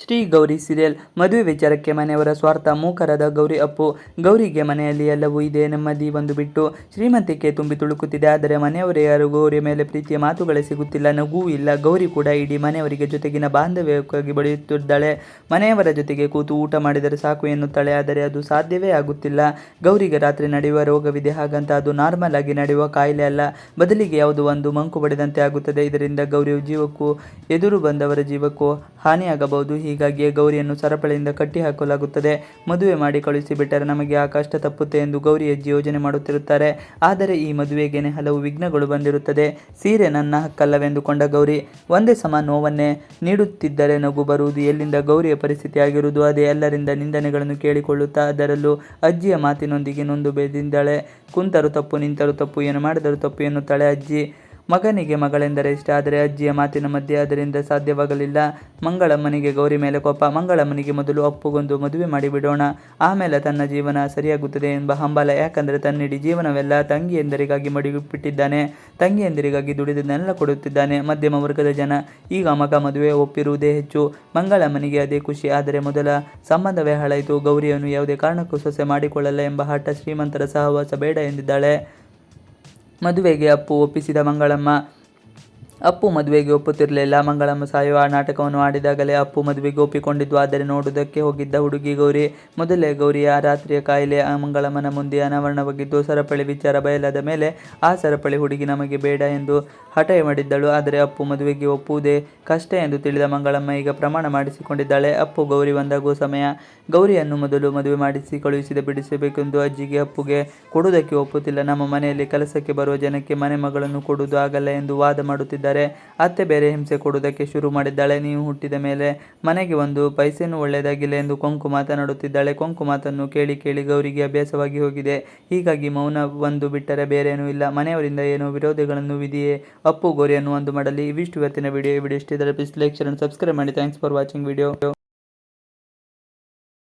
Shri Gauri serial ಮದುವೆ ವಿಚಾರಕ್ಕೆ ಮನೆಯವರ ಸ್ವಾರ್ಥ, ಮೂಕರಾದ ಗೌರಿ ಅಪ್ಪು. ಗೌರಿಗೆ ಮನೆಯಲ್ಲಿ ಎಲ್ಲವೂ ಇದೆ, ನೆಮ್ಮದಿ ಒಂದು ಬಿಟ್ಟು ಶ್ರೀಮಂತಿಕೆ ತುಂಬಿ ತುಳುಕುತ್ತಿದೆ. ಆದರೆ ಮನೆಯವರೇ ಯಾರು? ಗೌರಿ ಮೇಲೆ ಪ್ರೀತಿಯ ಮಾತುಗಳೇ ಸಿಗುತ್ತಿಲ್ಲ ನಗೂ ಇಲ್ಲ. ಗೌರಿ ಕೂಡ ಇಡೀ ಮನೆಯವರಿಗೆ ಜೊತೆಗಿನ ಬಾಂಧವ್ಯಕ್ಕಾಗಿ ಬೆಳೆಯುತ್ತಿದ್ದಾಳೆ. ಮನೆಯವರ ಜೊತೆಗೆ ಕೂತು ಊಟ ಮಾಡಿದರೆ ಸಾಕು ಎನ್ನುತ್ತಾಳೆ. ಆದರೆ ಅದು ಸಾಧ್ಯವೇ ಆಗುತ್ತಿಲ್ಲ. ಗೌರಿಗೆ ರಾತ್ರಿ ನಡೆಯುವ ರೋಗವಿದೆ. ಹಾಗಂತ ಅದು ನಾರ್ಮಲ್ ಆಗಿ ನಡೆಯುವ ಕಾಯಿಲೆ ಅಲ್ಲ. ಬದಲಿಗೆ ಯಾವುದೋ ಒಂದು ಮಂಕು ಬಡಿದಂತೆ ಆಗುತ್ತದೆ. ಇದರಿಂದ ಗೌರಿಯ ಜೀವಕ್ಕೂ, ಎದುರು ಬಂದವರ ಜೀವಕ್ಕೂ ಹಾನಿಯಾಗಬಹುದು. ಹೀಗಾಗಿಯೇ ಗೌರಿಯನ್ನು ಸರಪಳಿಯಿಂದ ಕಟ್ಟಿ ಹಾಕಲಾಗುತ್ತದೆ ಮದುವೆ ಮಾಡಿ ಕಳುಹಿಸಿಬಿಟ್ಟರೆ ನಮಗೆ ಆ ಕಷ್ಟ ತಪ್ಪುತ್ತೆ ಎಂದು ಗೌರಿ ಅಜ್ಜಿ ಯೋಜನೆ ಮಾಡುತ್ತಿರುತ್ತಾರೆ. ಆದರೆ ಈ ಮದುವೆಗೇನೆ ಹಲವು ವಿಘ್ನಗಳು ಬಂದಿರುತ್ತದೆ. ಸೀರೆ ನನ್ನ ಹಕ್ಕಲ್ಲವೆಂದುಕೊಂಡ ಗೌರಿ, ಒಂದೇ ಸಮ ನೋವನ್ನೇ ನೀಡುತ್ತಿದ್ದರೆ ನಗು ಬರುವುದು ಎಲ್ಲಿಂದ ಗೌರಿಯ ಪರಿಸ್ಥಿತಿ ಆಗಿರುವುದು? ಅದೇ ಎಲ್ಲರಿಂದ ನಿಂದನೆಗಳನ್ನು ಕೇಳಿಕೊಳ್ಳುತ್ತಾ ಅದರಲ್ಲೂ ಅಜ್ಜಿಯ ಮಾತಿನೊಂದಿಗೆ ನೊಂದು ಬೇದಿಂದಳೆ ಕುಂತರು ತಪ್ಪು, ನಿಂತರು ತಪ್ಪು, ಏನು ಮಾಡಿದರೂ ತಪ್ಪು ಎನ್ನುತ್ತಾಳೆ ಅಜ್ಜಿ. ಮಗನಿಗೆ ಮಗಳೆಂದರೆ ಇಷ್ಟ, ಆದರೆ ಅಜ್ಜಿಯ ಮಾತಿನ ಮಧ್ಯೆ ಅದರಿಂದ ಸಾಧ್ಯವಾಗಲಿಲ್ಲ. ಮಂಗಳಮ್ಮನಿಗೆ ಗೌರಿ ಮೇಲೆ ಕೋಪ, ಮಂಗಳಮ್ಮನಿಗೆ ಮೊದಲು ಅಪ್ಪುಗೊಂದು ಮದುವೆ ಮಾಡಿಬಿಡೋಣ. ಆಮೇಲೆ ತನ್ನ ಜೀವನ ಸರಿಯಾಗುತ್ತದೆ ಎಂಬ ಹಂಬಲ, ಯಾಕಂದರೆ ತನ್ನಿಡೀ ಜೀವನವೆಲ್ಲ ತಂಗಿಯಂದರಿಗಾಗಿ ಮಡಿಬಿಟ್ಟಿದ್ದಾನೆ. ತಂಗಿಯಂದಿರಿಗಾಗಿ ದುಡಿದನ್ನೆಲ್ಲ ಕೊಡುತ್ತಿದ್ದಾನೆ. ಮಧ್ಯಮ ವರ್ಗದ ಜನ, ಈಗ ಮಗ ಮದುವೆ ಒಪ್ಪಿರುವುದೇ ಹೆಚ್ಚು. ಮಂಗಳಮ್ಮನಿಗೆ ಅದೇ ಖುಷಿ, ಆದರೆ ಮೊದಲ ಸಂಬಂಧವೇ ಹಾಳಾಯಿತು ಗೌರಿಯನ್ನು ಯಾವುದೇ ಕಾರಣಕ್ಕೂ ಸೊಸೆ ಮಾಡಿಕೊಳ್ಳಲ್ಲ ಎಂಬ ಹಠ ಶ್ರೀಮಂತರ ಸಹವಾಸ ಬೇಡ ಎಂದಿದ್ದಾಳೆ. ಮದುವೆಗೆ ಅಪ್ಪು ಒಪ್ಪಿಸಿದ ಮಂಗಳಮ್ಮ. ಅಪ್ಪು ಮದುವೆಗೆ ಒಪ್ಪುತ್ತಿರಲಿಲ್ಲ. ಮಂಗಳಮ್ಮ ಸಾಯುವ ನಾಟಕವನ್ನು ಆಡಿದಾಗಲೇ ಅಪ್ಪು ಮದುವೆಗೆ ಒಪ್ಪಿಕೊಂಡಿದ್ದು. ಆದರೆ ನೋಡುವುದಕ್ಕೆ ಹೋಗಿದ್ದ ಹುಡುಗಿ ಗೌರಿ, ಮೊದಲೇ ಗೌರಿಯ ಆ ರಾತ್ರಿಯ ಕಾಯಿಲೆ, ಆ ಮಂಗಳಮ್ಮನ ಮುಂದೆ ಅನಾವರಣವಾಗಿದ್ದು, ಸರಪಳಿ ವಿಚಾರ ಬಯಲಾದ ಮೇಲೆ ಆ ಸರಪಳಿ ಹುಡುಗಿ ನಮಗೆ ಬೇಡ ಎಂದು ಹಠ ಮಾಡಿದ್ದಳು. ಆದರೆ ಅಪ್ಪು ಮದುವೆಗೆ ಒಪ್ಪುವುದೇ ಕಷ್ಟ ಎಂದು ತಿಳಿದ ಮಂಗಳಮ್ಮ ಈಗ ಪ್ರಮಾಣ ಮಾಡಿಸಿಕೊಂಡಿದ್ದಾಳೆ. ಅಪ್ಪು ಗೌರಿ ಬಂದಾಗುವ ಸಮಯ ಗೌರಿಯನ್ನು ಮೊದಲು ಮದುವೆ ಮಾಡಿಸಿ ಕಳುಹಿಸಿದ ಬಿಡಿಸಬೇಕೆಂದು ಅಜ್ಜಿಗೆ ಅಪ್ಪುಗೆ ಕೊಡುವುದಕ್ಕೆ ಒಪ್ಪುತ್ತಿಲ್ಲ. ನಮ್ಮ ಮನೆಯಲ್ಲಿ ಕೆಲಸಕ್ಕೆ ಬರುವ ಜನಕ್ಕೆ ಮನೆ ಮಗಳನ್ನು ಕೊಡುವುದು ಆಗಲ್ಲ ಎಂದು ವಾದ ಮಾಡುತ್ತಿದ್ದಾರೆ. ಅತ್ತೆ ಬೇರೆ ಹಿಂಸೆ ಕೊಡುವುದಕ್ಕೆ ಶುರು ಮಾಡಿದ್ದಾಳೆ. ನೀವು ಹುಟ್ಟಿದ ಮೇಲೆ ಮನೆಗೆ ಒಂದು ಪೈಸೆನೂ ಒಳ್ಳೆಯದಾಗಿಲ್ಲ ಎಂದು ಕೊಂಕು ಮಾತನಾಡುತ್ತಿದ್ದಾಳೆ. ಕೊಂಕು ಮಾತನ್ನು ಕೇಳಿ ಕೇಳಿ ಗೌರಿಗೆ ಅಭ್ಯಾಸವಾಗಿ ಹೋಗಿದೆ. ಹೀಗಾಗಿ ಮೌನ ಒಂದು ಬಿಟ್ಟರೆ ಬೇರೇನೂ ಇಲ್ಲ. ಮನೆಯವರಿಂದ ಏನೋ ವಿರೋಧಗಳನ್ನು, ವಿಧಿಯೇ ಅಪ್ಪು ಗೋರಿಯನ್ನು ಒಂದು ಮಾಡಲಿ. ಇವಿಷ್ಟು ಇವತ್ತಿನ ವಿಡಿಯೋ. ವಿಡಿಯೋ ಇಷ್ಟಿದ್ದರೆ ಪ್ಲೀಸ್ ಲೈಕ್ ಶೇರ್ ಸಬ್ಸ್ಕ್ರೈಬ್ ಮಾಡಿ. Thanks for watching video